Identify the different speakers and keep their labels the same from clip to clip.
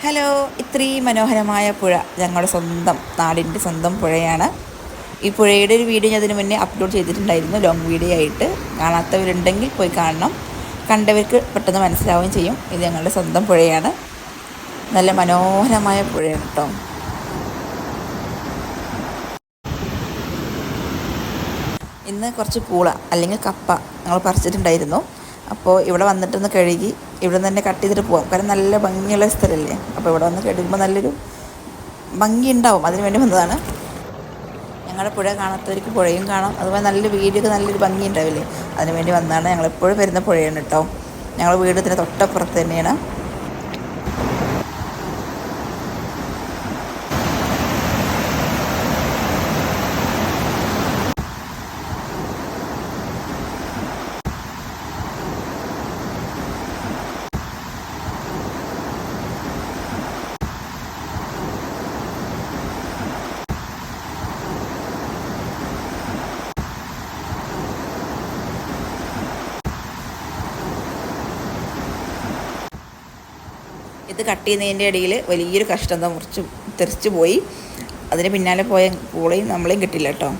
Speaker 1: Hello ഇത്രയും മനോഹരമായ പുഴ ഞങ്ങളുടെ സ്വന്തം നാടിന്റെ സ്വന്തം പുഴയാണ്. ഈ പുഴയുടെ ഒരു വീഡിയോ ഞാൻ അതിന് മുന്നേ അപ്ലോഡ് ചെയ്തിട്ടുണ്ടായിരുന്നു. ലോങ് വീഡിയോ ആയിട്ട്. കാണാത്തവരുണ്ടെങ്കിൽ പോയി കാണണം. കണ്ടവർക്ക് പെട്ടെന്ന് മനസ്സിലാവുകയും ചെയ്യും. ഇത് ഞങ്ങളുടെ സ്വന്തം പുഴയാണ്. നല്ല മനോഹരമായ പുഴയാണ് കേട്ടോ. ഇന്ന് കുറച്ച് പൂള അല്ലെങ്കിൽ കപ്പ ഞങ്ങൾ പറിച്ചിട്ടുണ്ടായിരുന്നു. അപ്പോൾ ഇവിടെ വന്നിട്ടൊന്ന് കഴുകി ഇവിടെ നിന്ന് തന്നെ കട്ട് ചെയ്തിട്ട് പോകാം കാരണം നല്ല ഭംഗിയുള്ള സ്ഥലമല്ലേ? അപ്പോൾ ഇവിടെ വന്ന് കഴുകുമ്പോൾ നല്ലൊരു ഭംഗി ഉണ്ടാവും. അതിന് വേണ്ടി വന്നതാണ്. ഞങ്ങളുടെ പുഴ കാണാത്തവർക്ക് പുഴയും കാണാം. അതുപോലെ നല്ലൊരു വീഡിയോക്ക് നല്ലൊരു ഭംഗി ഉണ്ടാവില്ലേ? അതിന് വേണ്ടി വന്നതാണ്. ഞങ്ങളെപ്പോഴും വരുന്ന പുഴയാണ് കേട്ടോ. ഞങ്ങൾ വീട് തൊട്ടപ്പുറത്ത് തന്നെയാണ്. ഇത് കട്ട് ചെയ്യുന്നതിന്റെ ഇടയിൽ വലിയൊരു കഷ്ടത മുറിച്ച് തെറിച്ച് പോയി. അതിന് പിന്നാലെ പോയ പൂളയും നമ്മളെയും കിട്ടില്ല കേട്ടോ.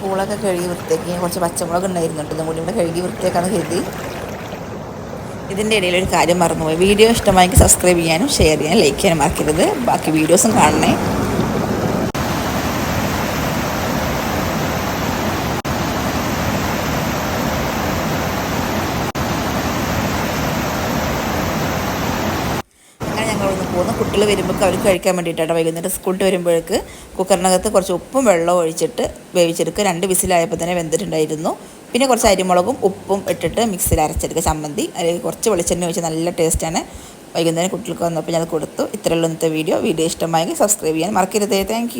Speaker 1: പൂളൊക്കെ കഴുകി വൃത്തിയാക്കി. കുറച്ച് പച്ചമുളക് ഉണ്ടായിരുന്നു ഇതും കൂടി ഇവിടെ കഴുകി വൃത്തിയാക്കാന്ന് കരുതി. ഇതിന്റെ ഇടയിൽ ഒരു കാര്യം മറന്നുപോയി. വീഡിയോ ഇഷ്ടമായെങ്കിൽ സബ്സ്ക്രൈബ് ചെയ്യാനും ഷെയർ ചെയ്യാനും ലൈക്ക് ചെയ്യാനും മറക്കരുത്. ബാക്കി വീഡിയോസും കാണണേ. പോകുന്നു. കുട്ടികൾ വരുമ്പോൾ അവർക്ക് കഴിക്കാൻ വേണ്ടിയിട്ടാണ് വൈകുന്നേരം സ്കൂളിൽ വരുമ്പോഴേക്ക് കുക്കറിനകത്ത് കുറച്ച് ഉപ്പും വെള്ളവും ഒഴിച്ചിട്ട് വേവിച്ചെടുക്കുക. രണ്ട് വിസിലായപ്പോൾ തന്നെ വെന്തിട്ടുണ്ടായിരുന്നു. പിന്നെ കുറച്ച് അരിമുളകും ഉപ്പും ഇട്ടിട്ട് മിക്സിയിൽ അരച്ചെടുക്കുക. ചമ്മന്തി അല്ലെങ്കിൽ കുറച്ച് വെളിച്ചെണ്ണ ഒഴിച്ച് നല്ല ടേസ്റ്റാണ്. വൈകുന്നേരം കുട്ടികൾക്ക് വന്നപ്പോൾ ഞാൻ കൊടുത്തു. ഇത്രയുള്ള ഇന്നത്തെ വീഡിയോ. വീഡിയോ ഇഷ്ടമായെങ്കിൽ സബ്സ്ക്രൈബ് ചെയ്യാൻ മറക്കരുതേ. താങ്ക്